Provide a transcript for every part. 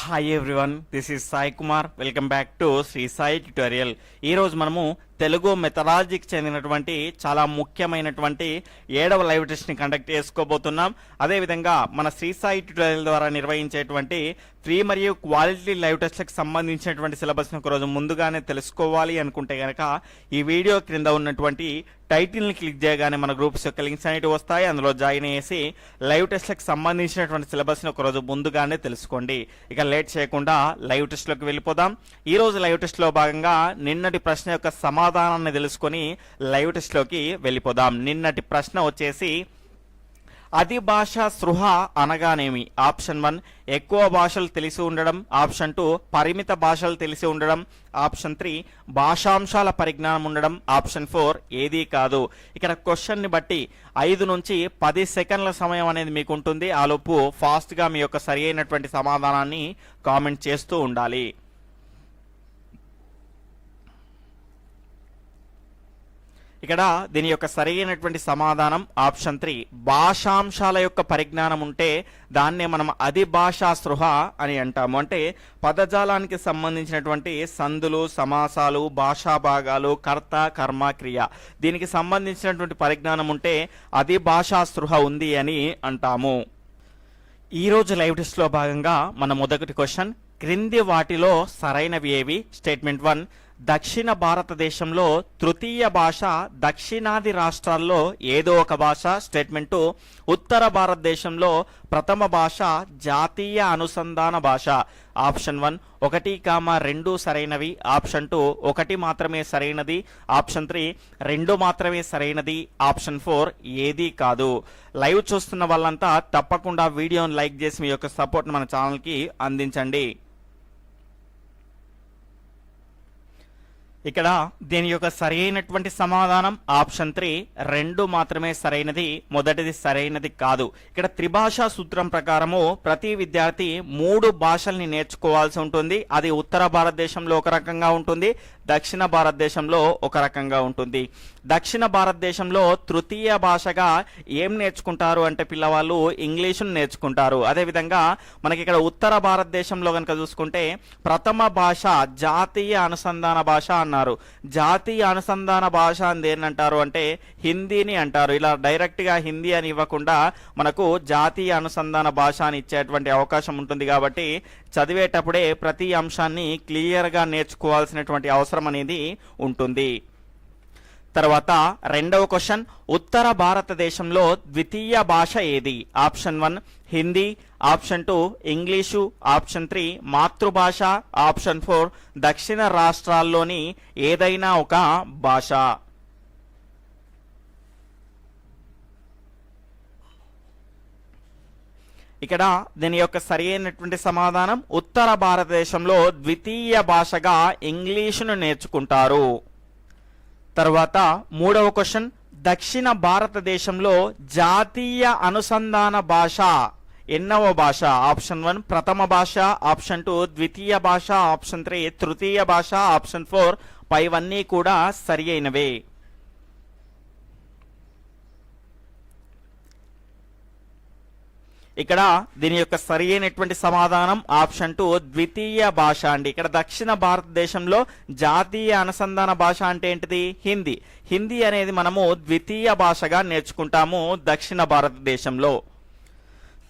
Hi everyone this is Sai Kumar welcome back to Shri Sai tutorial ఈరోజు మనము తెలుగు మెథడాలజీకి చెందినటువంటి చాలా ముఖ్యమైనటువంటి ఏడవ లైవ్ టెస్ట్ని కండక్ట్ చేసుకోబోతున్నాం. అదేవిధంగా మన శ్రీ సాయి ట్యుటోరియల్ ద్వారా నిర్వహించేటువంటి ఫ్రీ మరియు క్వాలిటీ లైవ్ టెస్ట్లకు సంబంధించినటువంటి సిలబస్ని ఒకరోజు ముందుగానే తెలుసుకోవాలి అనుకుంటే కనుక ఈ వీడియో క్రింద ఉన్నటువంటి టైటిల్ని క్లిక్ చేయగానే మన గ్రూప్స్ యొక్క లింక్స్ అనేవి వస్తాయి. అందులో జాయిన్ అయ్యేసి లైవ్ టెస్ట్లకు సంబంధించినటువంటి సిలబస్ని ఒకరోజు ముందుగానే తెలుసుకోండి. ఇక లేట్ చేయకుండా లైవ్ టెస్ట్లోకి వెళ్ళిపోదాం. ఈరోజు లైవ్ టెస్ట్లో భాగంగా నిన్నటి ప్రశ్న యొక్క సమాధానాన్ని తెలుసుకొని లైవ్ టెస్ట్లోకి వెళ్ళిపోదాం. నిన్నటి ప్రశ్న వచ్చేసి అతి భాష సృహ అనగానేమి? ఆప్షన్ వన్ ఎక్కువ భాషలు తెలిసి ఉండడం. ఆప్షన్ టూ పరిమిత భాషలు తెలిసి ఉండడం. ఆప్షన్ త్రీ భాషాంశాల పరిజ్ఞానం ఉండడం. ఆప్షన్ ఫోర్ ఏదీ కాదు. ఇక్కడ క్వశ్చన్ని బట్టి ఐదు నుంచి పది సెకండ్ల సమయం అనేది మీకు ఉంటుంది. ఆలోపు ఫాస్ట్గా మీ యొక్క సరి అయినటువంటి సమాధానాన్ని కామెంట్ చేస్తూ ఉండాలి. ఇక్కడ దీని యొక్క సరైనటువంటి సమాధానం ఆప్షన్ త్రీ. భాషాంశాల యొక్క పరిజ్ఞానం ఉంటే దాన్నే మనం అది భాషా సృహ అని అంటాము. అంటే పదజాలానికి సంబంధించినటువంటి సందులు సమాసాలు భాషా భాగాలు కర్త కర్మ క్రియ. దీనికి సంబంధించినటువంటి పరిజ్ఞానం ఉంటే అది భాషా సృహ ఉంది అని అంటాము. ఈ రోజు లైవ్ టెస్ట్లో భాగంగా మన మొదటి క్వశ్చన్ క్రింది వాటిలో సరైనవి ఏవి? Statement one. దక్షిణ భారతదేశంలో తృతీయ భాష దక్షిణాది రాష్ట్రాల్లో ఏదో ఒక భాష స్టేట్మెంట్. ఉత్తర భారతదేశంలో ప్రథమ భాష జాతీయ అనుసంధాన భాష. ఆప్షన్ వన్ ఒకటి కామ రెండు సరైనవి. ఆప్షన్ టూ ఒకటి మాత్రమే సరైనది. ఆప్షన్ త్రీ రెండు మాత్రమే సరైనది. ఆప్షన్ ఫోర్ ఏదీ కాదు. లైవ్ చూస్తున్న వాళ్ళంతా తప్పకుండా వీడియోని లైక్ చేసి మీ యొక్క సపోర్ట్ మన ఛానల్కి అందించండి. ఇక్కడ దీని యొక్క సరైనటువంటి సమాధానం ఆప్షన్ త్రీ. రెండు మాత్రమే సరైనది మొదటిది సరైనది కాదు. ఇక్కడ త్రిభాషా సూత్రం ప్రకారము ప్రతి విద్యార్థి మూడు భాషల్ని నేర్చుకోవాల్సి ఉంటుంది. అది ఉత్తర భారతదేశంలో ఒక రకంగా ఉంటుంది దక్షిణ భారతదేశంలో ఒక రకంగా ఉంటుంది. దక్షిణ భారతదేశంలో తృతీయ భాషగా ఏం నేర్చుకుంటారు అంటే పిల్లవాళ్ళు ఇంగ్లీషును నేర్చుకుంటారు. అదేవిధంగా మనకి ఇక్కడ ఉత్తర భారతదేశంలో కనుక చూసుకుంటే ప్రథమ భాష జాతీయ అనుసంధాన భాష అన్నారు జాతీయ అనుసంధాన భాష అని అంటారు అంటే హిందీని అంటారు. ఇలా డైరెక్ట్గా హిందీ అని ఇవ్వకుండా మనకు జాతీయ అనుసంధాన భాష అని ఇచ్చేటువంటి అవకాశం ఉంటుంది కాబట్టి చదివేటప్పుడే ప్రతి అంశాన్ని క్లియర్గా నేర్చుకోవాల్సినటువంటి అవసరం అనేది ఉంటుంది. తర్వాత రెండవ క్వశ్చన్ ఉత్తర భారతదేశంలో ద్వితీయ భాష ఏది? Option one Hindi option two English option three మాతృభాష ఆప్షన్ ఫోర్ దక్షిణ రాష్ట్రాల్లోని ఏదైనా ఒక భాష. ఇక్కడ దీని యొక్క సరి అయినటువంటి సమాధానం ఉత్తర భారతదేశంలో ద్వితీయ భాషగా ఇంగ్లీషును నేర్చుకుంటారు. తర్వాత మూడవ క్వశ్చన్ దక్షిణ భారతదేశంలో జాతీయ అనుసంధాన భాష ఎన్నవ భాష? ఆప్షన్ వన్ ప్రథమ భాష ఆప్షన్ టూ ద్వితీయ భాష ఆప్షన్ త్రీ తృతీయ భాష ఆప్షన్ ఫోర్ పైవన్నీ కూడా సరి అయినవే. ఇక్కడ దీని యొక్క సరి అయినటువంటి సమాధానం ఆప్షన్ టూ ద్వితీయ భాష అండి. ఇక్కడ దక్షిణ భారతదేశంలో జాతీయ అనుసంధాన భాష అంటే ఏంటిది? హిందీ. హిందీ అనేది మనము ద్వితీయ భాషగా నేర్చుకుంటాము దక్షిణ భారతదేశంలో.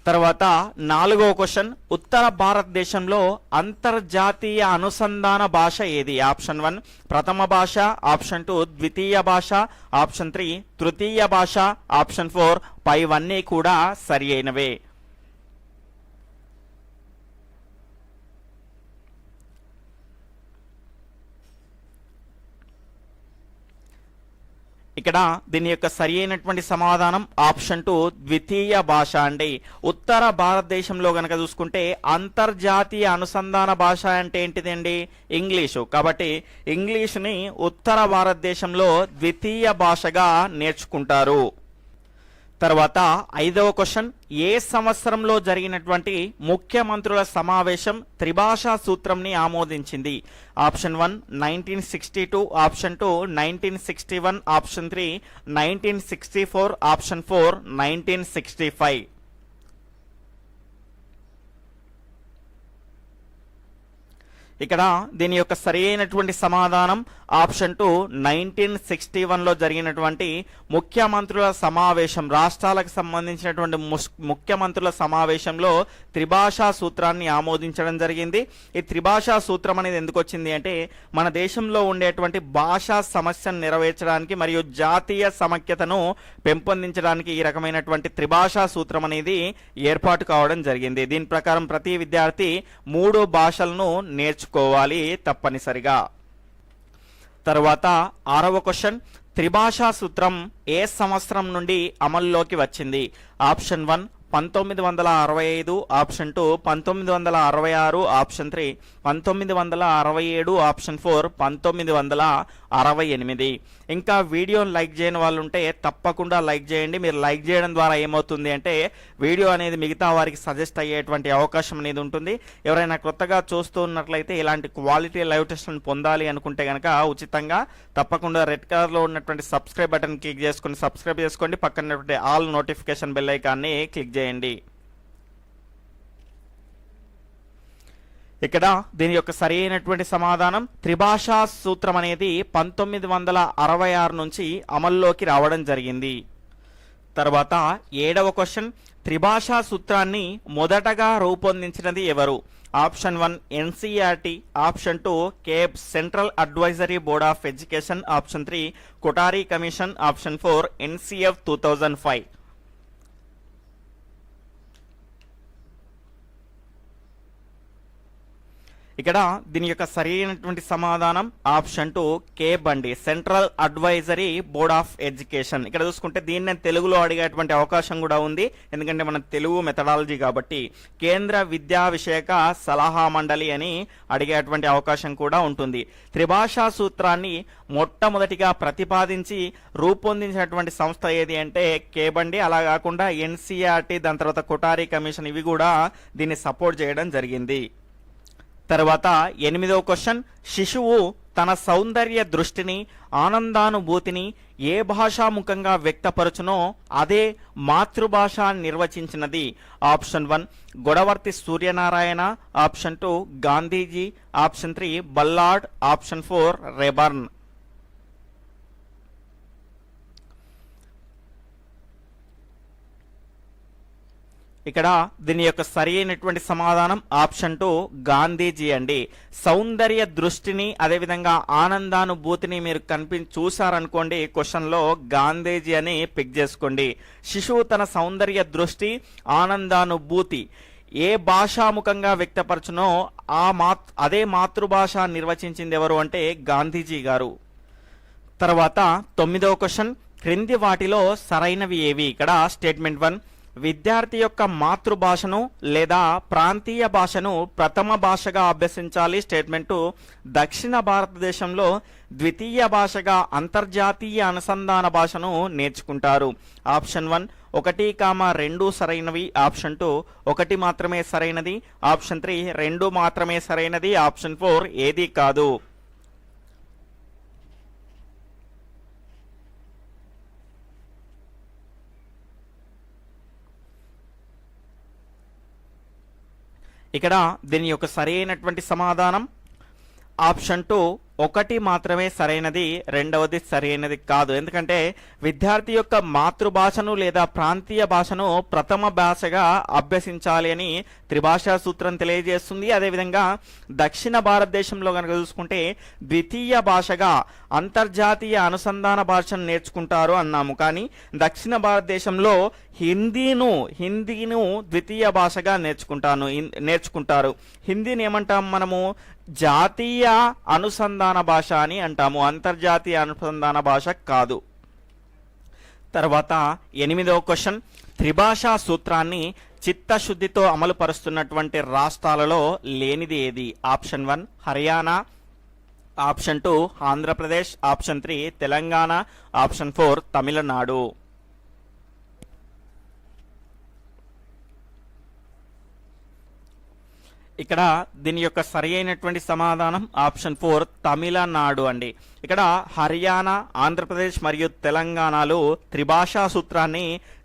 తర్వాత నాలుగో క్వశ్చన్ ఉత్తర భారతదేశంలో అంతర్జాతీయ అనుసంధాన భాష ఏది? ఆప్షన్ వన్ ప్రథమ భాష. ఆప్షన్ టూ ద్వితీయ భాష. ఆప్షన్ త్రీ తృతీయ భాష. ఆప్షన్ ఫోర్ పైవన్నీ కూడా సరి అయినవే. ఇక్కడ దీని యొక్క సరి అయినటువంటి సమాధానం ఆప్షన్ టు ద్వితీయ భాష అండి. ఉత్తర భారతదేశంలో గనక చూసుకుంటే అంతర్జాతీయ అనుసంధాన భాష అంటే ఏంటిదండి? ఇంగ్లీషు. కాబట్టి ఇంగ్లీషుని ఉత్తర భారతదేశంలో ద్వితీయ భాషగా నేర్చుకుంటారు. తర్వాత ఐదవ క్వశ్చన్ ఏ సంవత్సరంలో జరిగినటువంటి ముఖ్యమంత్రుల సమావేశం త్రిభాషా సూత్రంని ఆమోదించింది? Option one nineteen sixty two option two nineteen sixty one option three nineteen sixty four option four nineteen sixty five. ఇక్కడ దీని యొక్క సరైనటువంటి సమాధానం ఆప్షన్ టూ నైన్టీన్ సిక్స్టీ వన్లో జరిగినటువంటి ముఖ్యమంత్రుల సమావేశం రాష్ట్రాలకు సంబంధించినటువంటి ముఖ్యమంత్రుల సమావేశంలో త్రిభాషా సూత్రాన్ని ఆమోదించడం జరిగింది. ఈ త్రిభాషా సూత్రం అనేది ఎందుకు వచ్చింది అంటే మన దేశంలో ఉండేటువంటి భాషా సమస్యను నెరవేర్చడానికి మరియు జాతీయ సమైక్యతను పెంపొందించడానికి ఈ రకమైనటువంటి త్రిభాషా సూత్రం అనేది ఏర్పాటు కావడం జరిగింది. దీని ప్రకారం ప్రతి విద్యార్థి మూడు భాషలను నేర్చుకోవాలి తప్పనిసరిగా. తర్వాత ఆరవ క్వశ్చన్ త్రిభాషా సూత్రం ఏ సంవత్సరం నుండి అమల్లోకి వచ్చింది? ఆప్షన్ వన్ పంతొమ్మిది వందల అరవై ఐదు ఆప్షన్ టూ పంతొమ్మిది వందల అరవై ఆరు ఆప్షన్ త్రీ. పంతొమ్మిది వందల అరవై ఏడు ఆప్షన్ ఫోర్ పంతొమ్మిది వందల అరవై ఎనిమిది. ఇంకా వీడియోని లైక్ చేయని వాళ్ళు ఉంటే తప్పకుండా లైక్ చేయండి. మీరు లైక్ చేయడం ద్వారా ఏమవుతుంది అంటే వీడియో అనేది మిగతా వారికి సజెస్ట్ అయ్యేటువంటి అవకాశం అనేది ఉంటుంది. ఎవరైనా కొత్తగా చూస్తూ ఉన్నట్లయితే ఇలాంటి క్వాలిటీ లైవ్ టెస్ట్లను పొందాలి అనుకుంటే కనుక ఉచితంగా తప్పకుండా రెడ్ కలర్లో ఉన్నటువంటి సబ్స్క్రైబ్ బటన్ క్లిక్ చేసుకొని సబ్స్క్రైబ్ చేసుకోండి. పక్కన ఆల్ నోటిఫికేషన్ బెల్ ఐకాన్ని క్లిక్ చేయండి. ఇక్కడ దీని యొక్క సరైనటువంటి సమాధానం త్రిభాషా సూత్రం అనేది పంతొమ్మిది వందల అరవై ఆరు నుంచి అమల్లోకి రావడం జరిగింది. తర్వాత ఏడవ క్వశ్చన్ త్రిభాషా సూత్రాన్ని మొదటగా రూపొందించినది ఎవరు? Option one NCRT option two CABE central advisory board of education option three Kothari commission option four NCF two thousand five. ఇక్కడ దీని యొక్క సరైనటువంటి సమాధానం ఆప్షన్ టు కే బండి central advisory board of education. ఇక్కడ చూసుకుంటే దీన్ని నేను తెలుగులో అడిగేటువంటి అవకాశం కూడా ఉంది. ఎందుకంటే మన తెలుగు మెథడాలజీ కాబట్టి కేంద్ర విద్యా విషయక సలహా మండలి అని అడిగేటువంటి అవకాశం కూడా ఉంటుంది. త్రిభాషా సూత్రాన్ని మొట్టమొదటిగా ప్రతిపాదించి రూపొందించినటువంటి సంస్థ ఏది అంటే కేబండి అలా కాకుండా ఎన్సీఆర్టీ దాని తర్వాత కొటారీ కమిషన్ ఇవి కూడా దీన్ని సపోర్ట్ చేయడం జరిగింది. తర్వాత ఎనిమిదవ క్వశ్చన్. శిశువు తన సౌందర్య దృష్టిని ఆనందానుభూతిని ఏ భాషాముఖంగా వ్యక్తపరచునో అదే మాతృభాష నిర్వచించినది. Option one Godavarthi Suryanarayana. Option two Gandhiji. Option three Ballard. Option four Raeburn. ఇక్కడ దీని యొక్క సరి అయినటువంటి సమాధానం ఆప్షన్ టూ గాంధీజీ అండి. సౌందర్య దృష్టిని అదేవిధంగా ఆనందానుభూతిని మీరు కనిపి చూశారనుకోండి క్వశ్చన్లో గాంధీజీ అని పిక్ చేసుకోండి. శిశువు తన సౌందర్య దృష్టి ఆనందానుభూతి ఏ భాషాముఖంగా వ్యక్తపరచునో ఆ మాత్ అదే మాతృభాష నిర్వచించింది ఎవరు అంటే గాంధీజీ గారు. తర్వాత తొమ్మిదవ క్వశ్చన్ క్రింది వాటిలో సరైనవి ఏవి? ఇక్కడ స్టేట్మెంట్ వన్ విద్యార్థి యొక్క మాతృభాషను లేదా ప్రాంతీయ భాషను ప్రథమ భాషగా అభ్యసించాలి స్టేట్మెంటు దక్షిణ భారతదేశంలో ద్వితీయ భాషగా అంతర్జాతీయ అనుసంధాన భాషను నేర్చుకుంటారు. ఆప్షన్ వన్ ఒకటి కామ రెండు సరైనవి. ఆప్షన్ టూ ఒకటి మాత్రమే సరైనది. ఆప్షన్ త్రీ రెండు మాత్రమే సరైనది. ఆప్షన్ ఫోర్ ఏది కాదు. ఇక్కడ దీని యొక్క సరైనటువంటి సమాధానం ఆప్షన్ టూ ఒకటి మాత్రమే సరైనది రెండవది సరైనది కాదు. ఎందుకంటే విద్యార్థి యొక్క మాతృభాషను లేదా ప్రాంతీయ భాషను ప్రథమ భాషగా అభ్యసించాలి అని త్రిభాషా సూత్రం తెలియజేస్తుంది. అదేవిధంగా దక్షిణ భారతదేశంలో కనుక చూసుకుంటే ద్వితీయ భాషగా అంతర్జాతీయ అనుసంధాన భాషను నేర్చుకుంటారు అన్నాము. కానీ దక్షిణ భారతదేశంలో హిందీను హిందీను ద్వితీయ భాషగా నేర్చుకుంటాను నేర్చుకుంటారు. హిందీని ఏమంటాం మనము? జాతీయ అనుసంధాన భాష అని అంటాము. అంతర్జాతీయ అనుసంధాన భాష కాదు. తర్వాత ఎనిమిదవ క్వశ్చన్. త్రిభాషా సూత్రాన్ని చిత్తశుద్ధితో అమలు పరుస్తున్నటువంటి రాష్ట్రాలలో లేనిది ఏది? Option one Haryana option two Andhra Pradesh option three Telangana option four Tamil Nadu. ఇక్కడ దీని యొక్క సరి అయినటువంటి సమాధానం ఆప్షన్ ఫోర్ తమిళనాడు అండి. ఇక్కడ హర్యానా ఆంధ్రప్రదేశ్ మరియు తెలంగాణలో త్రిభాషా సూత్రాన్ని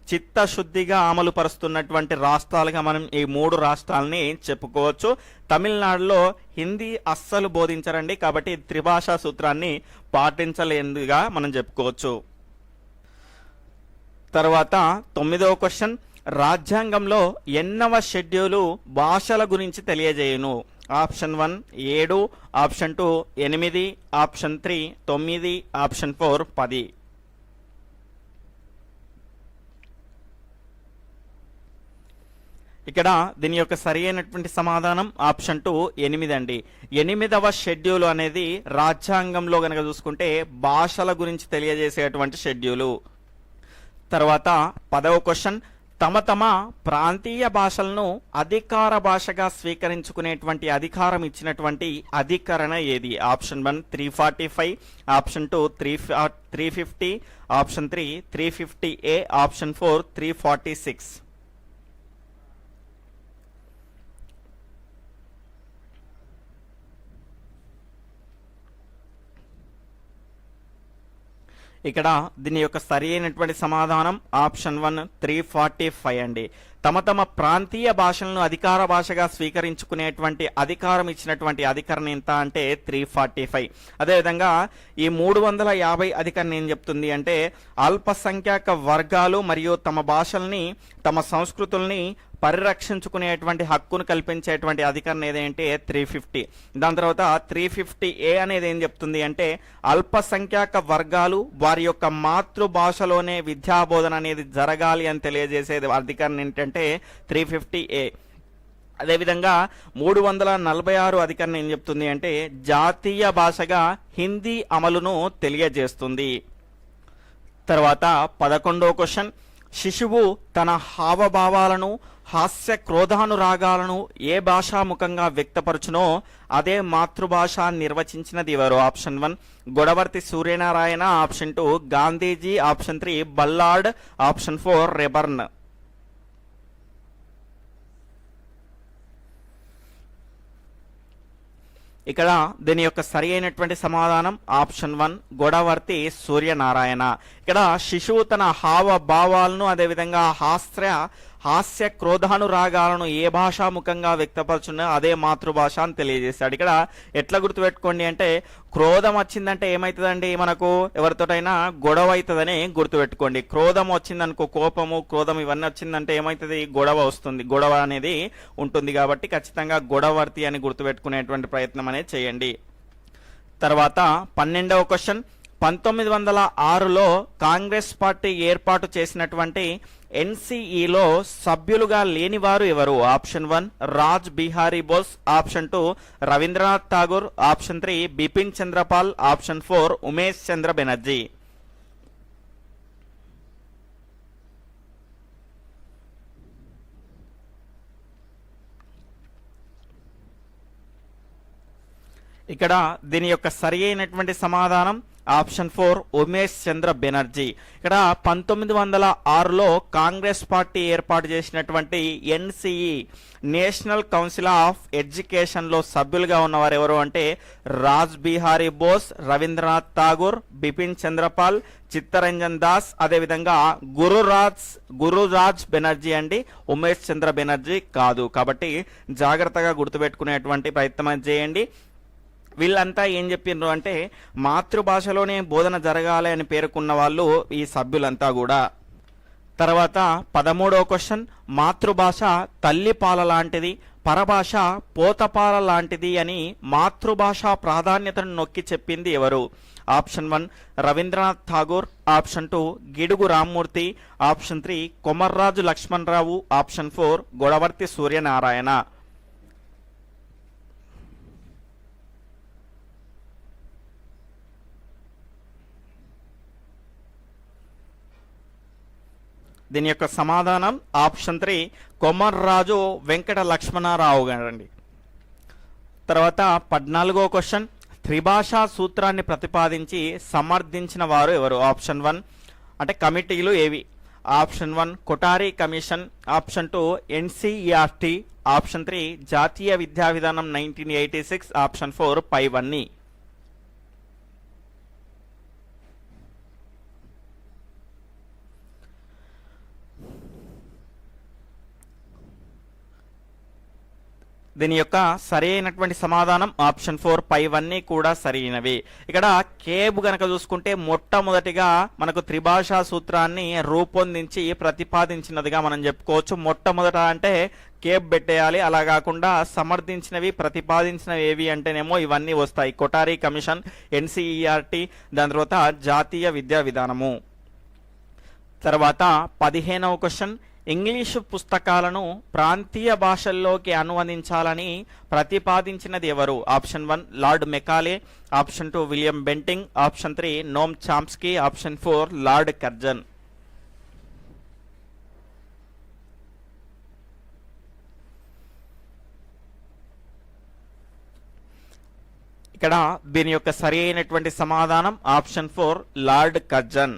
చిత్తశుద్ధిగా అమలు పరుస్తున్నటువంటి రాష్ట్రాలుగా మనం ఈ మూడు రాష్ట్రాలని చెప్పుకోవచ్చు. తమిళనాడులో హిందీ అస్సలు బోధించరండి కాబట్టి త్రిభాషా సూత్రాన్ని పాటించలేనిదిగా మనం చెప్పుకోవచ్చు. తర్వాత తొమ్మిదవ క్వశ్చన్ రాజ్యాంగంలో ఎన్నవ షెడ్యూలు భాషల గురించి తెలియజేయును. ఆప్షన్ వన్ ఏడు ఆప్షన్ టూ ఎనిమిది ఆప్షన్ త్రీ తొమ్మిది ఆప్షన్ ఫోర్ పది. ఇక్కడ దీని యొక్క సరి అయినటువంటి సమాధానం ఆప్షన్ టూ ఎనిమిది అండి. ఎనిమిదవ షెడ్యూల్ అనేది రాజ్యాంగంలో కనుక చూసుకుంటే భాషల గురించి తెలియజేసేటువంటి షెడ్యూలు. తర్వాత పదవ క్వశ్చన్ తమ తమ ప్రాంతీయ భాషలను అధికార భాషగా స్వీకరించుకునేటువంటి అధికారం ఇచ్చినటువంటి అధికరణ ఏది? Option one three forty five option two three three fifty option three three fifty A option four three forty six ఇక్కడ దీని యొక్క సరి అయినటువంటి సమాధానం option one three forty five అండి. తమ తమ ప్రాంతీయ భాషలను అధికార భాషగా స్వీకరించుకునేటువంటి అధికారం ఇచ్చినటువంటి అధికరణ ఎంత అంటే త్రీ ఫార్టీ ఫైవ్. అదేవిధంగా ఈ మూడు వందల యాభై అధికరణ ఏం చెప్తుంది అంటే అల్పసంఖ్యాక వర్గాలు మరియు తమ భాషల్ని తమ సంస్కృతుల్ని పరిరక్షించుకునేటువంటి హక్కును కల్పించేటువంటి అధికరణ ఏదంటే త్రీ ఫిఫ్టీ. దాని తర్వాత త్రీ ఫిఫ్టీ ఏ అనేది ఏం చెప్తుంది అంటే అల్పసంఖ్యాక వర్గాలు వారి యొక్క మాతృభాషలోనే విద్యాబోధన అనేది జరగాలి అని తెలియజేసేది అధికరణ ఏంటంటే త్రీ ఫిఫ్టీ ఏ. అదేవిధంగా మూడు వందల నలభై ఆరు అధికరణ ఏం చెప్తుంది అంటే జాతీయ భాషగా హిందీ అమలును తెలియజేస్తుంది. తర్వాత పదకొండో క్వశ్చన్ శిశువు తన హావభావాలను హాస్య క్రోధానురాగాలను ఏ భాషాముఖంగా వ్యక్తపరచునో అదే మాతృభాష నిర్వచించినది ఎవరు? Option one Godavarthi Suryanarayana option two Gandhiji option three Ballard option four Raeburn. ఇక్కడ దీని యొక్క సరి అయినటువంటి సమాధానం ఆప్షన్ వన్ గొడవర్తి సూర్యనారాయణ. ఇక్కడ శిశువు తన హావ భావాలను అదేవిధంగా హాస్య హాస్య క్రోధానురాగాలను ఏ భాషాముఖంగా వ్యక్తపరచున్నా అదే మాతృభాష అని తెలియజేశాడు. ఇక్కడ ఎట్లా గుర్తుపెట్టుకోండి అంటే క్రోధం వచ్చిందంటే ఏమవుతుందండి మనకు? ఎవరితోటైనా గొడవ అవుతుందని గుర్తుపెట్టుకోండి. క్రోధం వచ్చిందనుకో కోపము క్రోధం ఇవన్నీ వచ్చిందంటే ఏమవుతుంది గొడవ వస్తుంది. గొడవ అనేది ఉంటుంది కాబట్టి ఖచ్చితంగా గొడవర్తి అని గుర్తుపెట్టుకునేటువంటి ప్రయత్నం అనేది చేయండి. తర్వాత పన్నెండవ క్వశ్చన్. పంతొమ్మిది వందల ఆరులో కాంగ్రెస్ పార్టీ ఏర్పాటు చేసినటువంటి ఎన్సీఈలో సభ్యులుగా లేనివారు ఎవరు? Option one Raj Bihari Bose option two Rabindranath Tagore option three Bipin Chandrapal option four Umesh Chandra Banerjee. ఇక్కడ దీని యొక్క సరి అయినటువంటి సమాధానం ఆప్షన్ ఫోర్ ఉమేష్ చంద్ర బెనర్జీ. ఇక్కడ పంతొమ్మిది వందల ఆరులో కాంగ్రెస్ పార్టీ ఏర్పాటు చేసినటువంటి ఎన్సిఈ నేషనల్ కౌన్సిల్ ఆఫ్ ఎడ్యుకేషన్లో సభ్యులుగా ఉన్నవారు ఎవరు అంటే రాజ్ బిహారీ బోస్ రవీంద్రనాథ్ ఠాగూర్ బిపిన్ చంద్రపాల్ చిత్తరంజన్ దాస్ అదేవిధంగా గురురాజ్ గురురాజ్ బెనర్జీ అండి. ఉమేష్ చంద్ర బెనర్జీ కాదు. కాబట్టి జాగ్రత్తగా గుర్తుపెట్టుకునేటువంటి ప్రయత్నం చేయండి. వీళ్ళంతా ఏం చెప్పిండ్రు అంటే మాతృభాషలోనే బోధన జరగాలి అని పేర్కొన్న వాళ్ళు ఈ సభ్యులంతా కూడా. తర్వాత పదమూడవ క్వశ్చన్ మాతృభాష తల్లిపాల లాంటిది పరభాష పోతపాల లాంటిది అని మాతృభాష ప్రాధాన్యతను నొక్కి చెప్పింది ఎవరు? Option one Rabindranath Tagore. Option two Gidugu Rammurthy. Option three Komarraju Lakshmanarao. Option four Godavarthi Suryanarayana. దీని యొక్క సమాధానం ఆప్షన్ త్రీ కొమర్రాజు వెంకట లక్ష్మణారావు గారండి. తర్వాత పద్నాలుగో క్వశ్చన్ త్రిభాషా సూత్రాన్ని ప్రతిపాదించి సమర్థించిన వారు ఎవరు? ఆప్షన్ వన్ అంటే కమిటీలు ఏవి? Option one Kothari commission. Option two NCERT option three జాతీయ విద్యా విధానం nineteen eighty six. Option four పైవన్నీ. దీని యొక్క సరి అయినటువంటి సమాధానం ఆప్షన్ ఫోర్ పైవన్నీ కూడా సరైనవి. ఇక్కడ కేబ్ గనక చూసుకుంటే మొట్టమొదటిగా మనకు త్రిభాషా సూత్రాన్ని రూపొందించి ప్రతిపాదించినదిగా మనం చెప్పుకోవచ్చు. మొట్టమొదట అంటే కేబ్ పెట్టేయాలి. అలా కాకుండా సమర్థించినవి ప్రతిపాదించినవి ఏవి అంటేనేమో ఇవన్నీ వస్తాయి. కొటారీ కమిషన్ ఎన్సీఈఆర్టీ దాని తర్వాత జాతీయ విద్యా విధానము. తర్వాత పదిహేనవ క్వశ్చన్ ఇంగ్లీషు పుస్తకాలను ప్రాంతీయ భాషల్లోకి అనువదించాలని ప్రతిపాదించినది ఎవరు? Option one Lord Macaulay. Option two William Bentinck. Option three Noam Chomsky. Option four Lord Curzon. ఇక్కడ దీని యొక్క సరి అయినటువంటి సమాధానం ఆప్షన్ ఫోర్ లార్డ్ కర్జన్.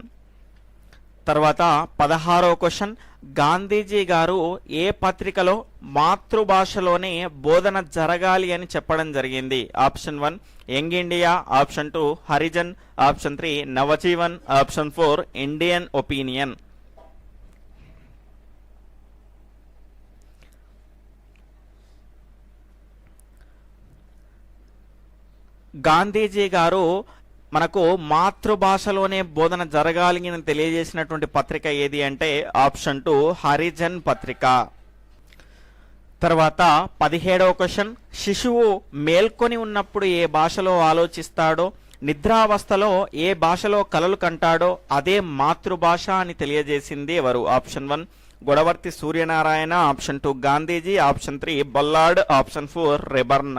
తర్వాత పదహారవ క్వశ్చన్. గాంధీజీ గారు ఏ పత్రికలో మాతృభాషలోనే బోధన జరగాలి అని చెప్పడం జరిగింది? Option one Young India option two Harijan option three Navajivan option four Indian Opinion. Gandhiji గారు మనకు మాతృభాషలోనే బోధన జరగాలి అని తెలియజేసినటువంటి పత్రిక ఏది అంటే ఆప్షన్ టూ హరిజన్ పత్రిక. తర్వాత పదిహేడవ క్వశ్చన్ శిశువు మేల్కొని ఉన్నప్పుడు ఏ భాషలో ఆలోచిస్తాడో నిద్రావస్థలో ఏ భాషలో కలలు కంటాడో అదే మాతృభాష అని తెలియజేసింది ఎవరు? Option one Godavarthi Suryanarayana option two Gandhiji option three బొల్లాడ్ option four రెబర్న్.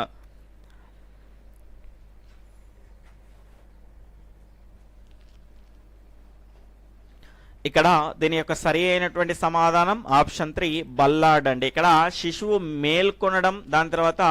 ఇక్కడ దీని యొక్క సరి అయినటువంటి సమాధానం ఆప్షన్ త్రీ బల్లాడ్ అండి. ఇక్కడ శిశువు మేల్కొనడం దాని తర్వాత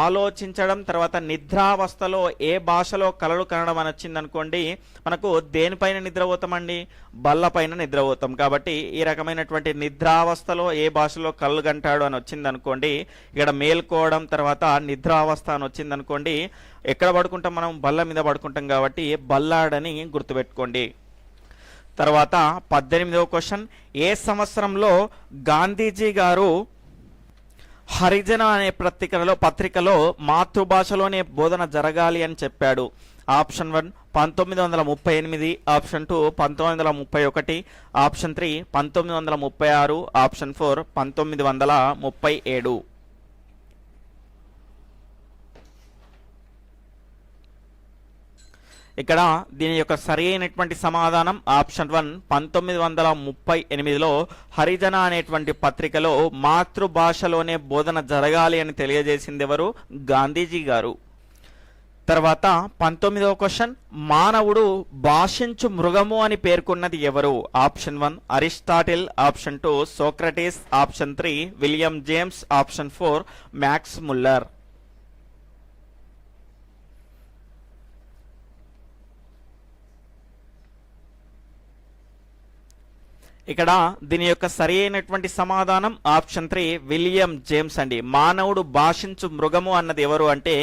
ఆలోచించడం తర్వాత నిద్రావస్థలో ఏ భాషలో కలలు కనడం అని వచ్చిందనుకోండి మనకు దేనిపైన నిద్రపోతామండి? బల్లపైన నిద్రపోతాం. కాబట్టి ఈ రకమైనటువంటి నిద్రావస్థలో ఏ భాషలో కళ్ళు కంటాడు అని వచ్చిందనుకోండి ఇక్కడ మేల్కోవడం తర్వాత నిద్రావస్థ అని వచ్చింది అనుకోండి ఎక్కడ పడుకుంటాం మనం? బల్ల మీద పడుకుంటాం కాబట్టి బల్లాడని గుర్తుపెట్టుకోండి. తర్వాత పద్దెనిమిదవ క్వశ్చన్. ఏ సంవత్సరంలో గాంధీజీ గారు హరిజన అనే పత్రికలో పత్రికలో మాతృభాషలోనే బోధన జరగాలి అని చెప్పాడు. ఆప్షన్ వన్ పంతొమ్మిది వందల ముప్పై ఎనిమిది ఆప్షన్ టూ పంతొమ్మిది వందల ముప్పై ఒకటి ఆప్షన్ త్రీ పంతొమ్మిది వందల ముప్పై ఆరు ఆప్షన్ ఫోర్ పంతొమ్మిది వందల ముప్పై ఏడు. ఇక్కడ దీని యొక్క సరి అయినటువంటి సమాధానం ఆప్షన్ వన్ పంతొమ్మిది వందల ముప్పై ఎనిమిదిలో హరిజన అనేటువంటి పత్రికలో మాతృభాషలోనే బోధన జరగాలి అని తెలియజేసింది ఎవరు? గాంధీజీ గారు. తర్వాత పంతొమ్మిదవ క్వశ్చన్ మానవుడు భాషించు మృగము అని పేర్కొన్నది ఎవరు? Option one Aristotle option two Socrates option three William James option four Max Muller. ఇక్కడ దీని యొక్క సరి అయినటువంటి సమాధానం ఆప్షన్ త్రీ విలియం జేమ్స్ అండి. మానవుడు భాషించు మృగము అన్నది ఎవరు అంటే